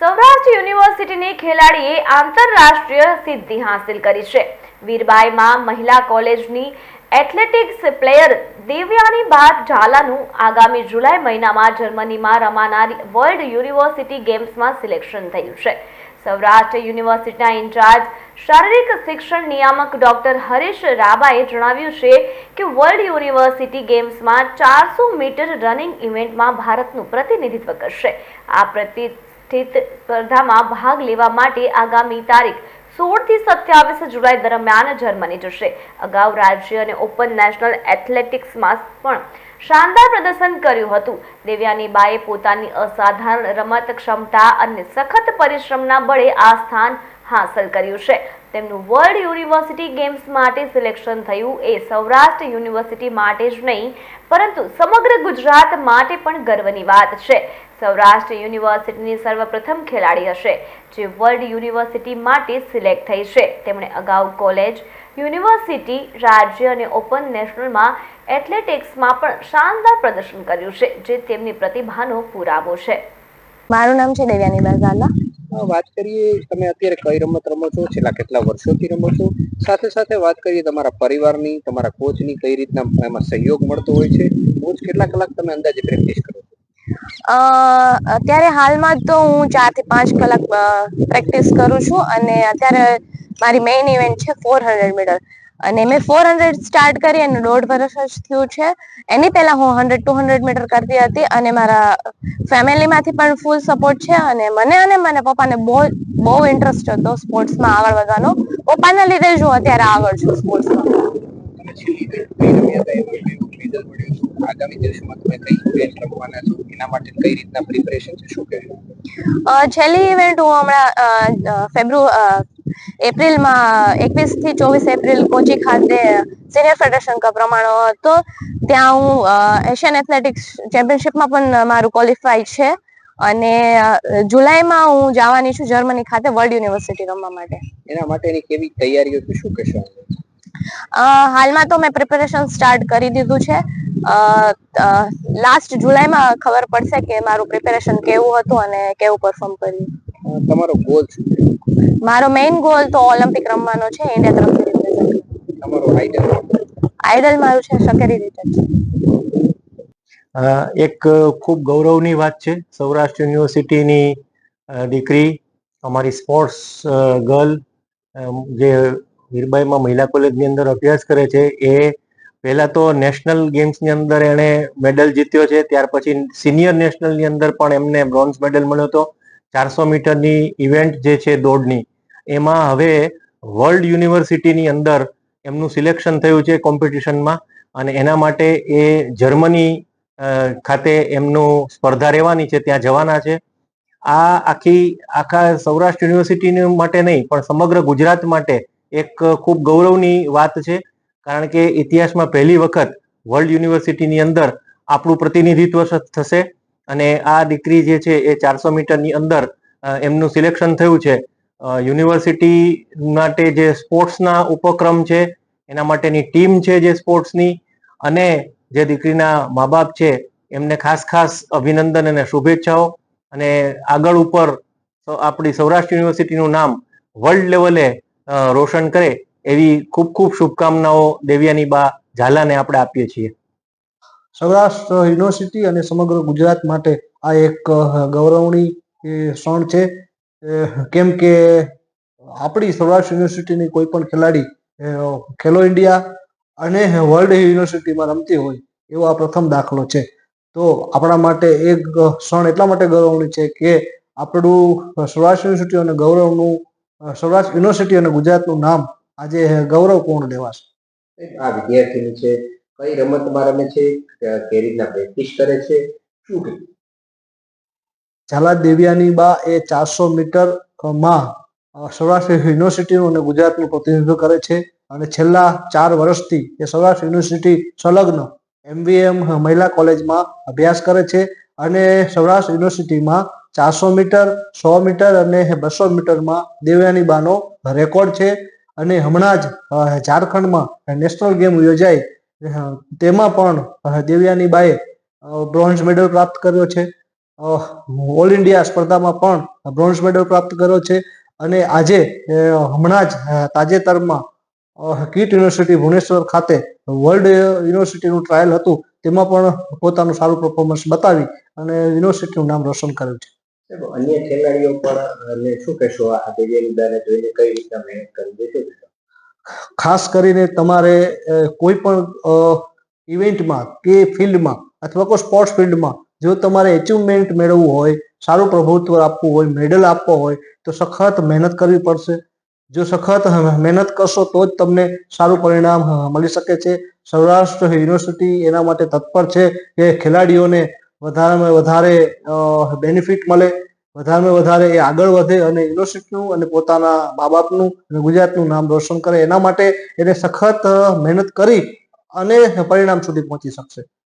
સૌરાષ્ટ્ર યુનિવર્સિટીની ખેલાડીએ આંતરરાષ્ટ્રીય સિદ્ધિ હાંસિલ કરી છે. વીરબાઈમાં મહિલા કોલેજની એથ્લેટિક્સ પ્લેયર દેવ્યાની બાદ ઝાલાનું આગામી જુલાઈ મહિનામાં જર્મનીમાં રમાનારી વર્લ્ડ યુનિવર્સિટી ગેમ્સમાં સિલેક્શન થયું છે. સૌરાષ્ટ્ર યુનિવર્સિટીના ઇન્ચાર્જ શારીરિક શિક્ષણ નિયામક ડોક્ટર હરીશ રાબાએ જણાવ્યું છે કે વર્લ્ડ યુનિવર્સિટી ગેમ્સમાં ચારસો મીટર રનિંગ ઇવેન્ટમાં ભારતનું પ્રતિનિધિત્વ કરશે. આ પ્રતિષ્ઠિત સ્પર્ધામાં ભાગ લેવા માટે આગામી તારીખ સોળથી સત્યાવીસ જુલાઈ દરમિયાન જર્મની જશે. અગાઉ રાજ્ય અને ઓપન નેશનલ એથ્લેટિક્સમાં પણ શાનદાર પ્રદર્શન કર્યું હતું. દેવ્યાની બાએ પોતાની અસાધારણ રમત ક્ષમતા અને સખત પરિશ્રમના બળે આ સ્થાન હાંસલ કર્યું છે. તેમનું વર્લ્ડ યુનિવર્સિટી ગેમ્સ માટે સિલેક્શન થયું એ સૌરાષ્ટ્ર યુનિવર્સિટી માટે જ નહીં, પરંતુ સમગ્ર ગુજરાત માટે પણ ગર્વની વાત છે. સૌરાષ્ટ્ર યુનિવર્સિટીની સર્વપ્રથમ ખેલાડી હશે જે વર્લ્ડ યુનિવર્સિટી માટે સિલેક્ટ થઈ છે. તેમણે અગાઉ કોલેજ યુનિવર્સિટી રાજ્ય અને ઓપન નેશનલમાં એથ્લેટિક્સમાં પણ શાનદાર પ્રદર્શન કર્યું છે જે તેમની પ્રતિભાનો પુરાવો છે. મારું નામ છે દેવ્યાની બાઝાલા વાત કરીએ તમે અત્યારે કઈ રમત રમો છો? છેલ્લા કેટલા વર્ષોથી રમો છો? સાથે સાથે વાત કરીએ તમારા પરિવારની તમારા કોચની કઈ રીતના એમાં સહયોગ મળતો હોય છે? રોજ કેટલા કલાક તમે અંદાજે પ્રેક્ટિસ કરો અત્યારે હાલમાં તો હું ચારથી પાંચ કલાક પ્રેક્ટિસ કરું છું અને અત્યારે મારી મેઇન ઇવેન્ટ છે ફોર હંડ્રેડ મીટર અને મેં ફોર હંડ્રેડ સ્ટાર્ટ કરી અને દોઢ વર્ષ જ થયું છે. એની પહેલા હું હંડ્રેડ ટુ હંડ્રેડ મીટર કરતી હતી અને મારા ફેમિલીમાંથી પણ ફૂલ સપોર્ટ છે અને મને અને મને પપ્પાને બહુ બહુ ઇન્ટરેસ્ટ હતો સ્પોર્ટ્સમાં આગળ વધવાનો. પપ્પાના લીધે જ હું અત્યારે આગળ છું સ્પોર્ટ્સમાં છેલ્લી ઇવેન્ટ હું હમણાં ફેબ્રુ એપ્રિલમાં એકવીસથી ચોવીસ એપ્રિલ કોચી ખાતે સિનિયર ફેડરેશન કપ રમાણો હતો. ત્યાં હું એશિયન એથ્લેટિક્સ ચેમ્પિયનશિપમાં પણ મારું ક્વોલિફાય છે. અને જુલાઈમાં હું જવાની છું જર્મની ખાતે વર્લ્ડ યુનિવર્સિટી રમવા માટે. એના માટેની કેવી તૈયારીઓ શું કહેશો? હાલમાં તો મેં પ્રિપેરેશન સ્ટાર્ટ કરી દીધું છે. લાસ્ટ જુલાઈમાં ખબર પડશે કે મારું પ્રિપેરેશન કેવું હતું અને કેવું પરફોર્મ કર્યું. તમારો ગોલ શું છે? મારો મેઇન ગોલ તો ઓલિમ્પિક રમવાનો છે ઇન્ડિયા તરફથી. તમારો આઈડલ આઈડલ મારું છે શકેરી રીતે એક ખૂબ ગૌરવની વાત છે. સૌરાષ્ટ્ર યુનિવર્સિટીની દીકરી અમારી સ્પોર્ટ્સ ગર્લ જે વીરબાઈમાં મહિલા કોલેજની અંદર અભ્યાસ કરે છે. એ પહેલા તો નેશનલ ગેમ્સની અંદર એણે મેડલ જીત્યો છે. ત્યાર પછી સિનિયર નેશનલની અંદર પણ એમને બ્રોન્ઝ મેડલ મળ્યો હતો. ચારસો મીટરની ઇવેન્ટ જે છે દોડની, એમાં હવે વર્લ્ડ યુનિવર્સિટીની અંદર એમનું સિલેક્શન થયું છે કોમ્પિટિશનમાં અને એના માટે એ જર્મની ખાતે એમનું સ્પર્ધા રહેવાની છે. ત્યાં જવાના છે. આ આખી, આખા સૌરાષ્ટ્ર યુનિવર્સિટી માટે નહીં, પણ સમગ્ર ગુજરાત માટે એક ખૂબ ગૌરવની વાત છે, કારણ કે ઇતિહાસમાં પહેલી વખત વર્લ્ડ યુનિવર્સિટીની અંદર આપણું પ્રતિનિધિત્વ થશે અને આ દીકરી જે છે એ ચારસો મીટરની અંદર એમનું સિલેક્શન થયું છે. યુનિવર્સિટી માટે જે સ્પોર્ટ્સના ઉપક્રમ છે, એના માટેની ટીમ છે જે સ્પોર્ટ્સની, અને જે દીકરીના મા બાપ છે, એમને ખાસ ખાસ અભિનંદન અને શુભેચ્છાઓ. અને આગળ ઉપર આપણી સૌરાષ્ટ્ર યુનિવર્સિટીનું નામ વર્લ્ડ લેવલે રોશન કરે એવી ખૂબ ખૂબ શુભકામનાઓ દેવ્યાની બા ઝાલાને આપણે આપીએ છીએ. સૌરાષ્ટ્ર યુનિવર્સિટી અને સમગ્ર ગુજરાત માટે આ એક ગૌરવણી ક્ષણ છે. કેમ કે આપણી સૌરાષ્ટ્ર યુનિવર્સિટીની કોઈ પણ ખેલાડી ખેલો ઇન્ડિયા અને વર્લ્ડ યુનિવર્સિટીમાં રમતી હોય એવો આ પ્રથમ દાખલો છે. તો આપણા માટે એક ક્ષણ એટલા માટે ગૌરવની છે કે આપણું સૌરાષ્ટ્ર યુનિવર્સિટી અને ગૌરવનું સૌરાષ્ટ્ર યુનિવર્સિટી અને ગુજરાતનું નામ આજે ગૌરવ કોણ લેવાશે. આ વિદ્યાર્થીની છે કઈ રમતમાં રમે છે કે- રીતના પ્રેક્ટિસ કરે છે શું કે ઝાલા દેવિયાની બા એ ચારસો મીટરમાં સૌરાષ્ટ્ર યુનિવર્સિટીનું અને ગુજરાતનું પ્રતિનિધિત્વ કરે છે અને છેલ્લા ચાર વર્ષથી એ સૌરાષ્ટ્ર યુનિવર્સિટી સંલગ્ન એમવીએમ મહિલા કોલેજમાં અભ્યાસ કરે છે અને સૌરાષ્ટ્ર યુનિવર્સિટીમાં ચારસો મીટર, સો મીટર અને બસો મીટરમાં દેવયાની બાનો રેકોર્ડ છે. અને હમણાં જ ઝારખંડમાં નેશનલ ગેમ યોજાઈ. તેમાં પણ દેવયાની બાએ બ્રોન્ઝ મેડલ પ્રાપ્ત કર્યો છે. ઓલ ઇન્ડિયા સ્પર્ધામાં પણ બ્રોન્ઝ મેડલ પ્રાપ્ત કર્યો છે. અને આજે હમણાં જ તાજેતરમાં કીટ યુનિવર્સિટી ભુવનેશ્વર ખાતે વર્લ્ડ યુનિવર્સિટીનું ટ્રાયલ હતું. તેમાં પણ પોતાનું સારું પરફોર્મન્સ બતાવી અને યુનિવર્સિટીનું નામ રોશન કર્યું છે. અન્ય ખેલાડીઓ પણ શું કહેશો આ દિવ્યાંગતાને જોઈને કઈ રીતના મહેનત કરી જોઈએ ખાસ કરીને તમારે કોઈ પણ ઇવેન્ટમાં કે ફિલ્ડમાં અથવા કોઈ સ્પોર્ટ્સ ફિલ્ડમાં જો તમારે એચિવમેન્ટ મેળવવું હોય, સારું પ્રભુત્વ આપવું હોય, મેડલ આપવો હોય, તો સખત મહેનત કરવી પડશે. જો સખત મહેનત કરશો તો જ તમને સારું પરિણામ મળી શકે છે. સૌરાષ્ટ્ર યુનિવર્સિટી એના માટે તત્પર છે કે ખેલાડીઓને વધારેમાં વધારે બેનિફિટ મળે, વધારેમાં વધારે એ આગળ વધે અને યુનિવર્સિટીનું અને પોતાના મા બાપનું અને ગુજરાતનું નામ રોશન કરે. એના માટે એને સખત મહેનત કરી અને પરિણામ સુધી પહોંચી શકશે.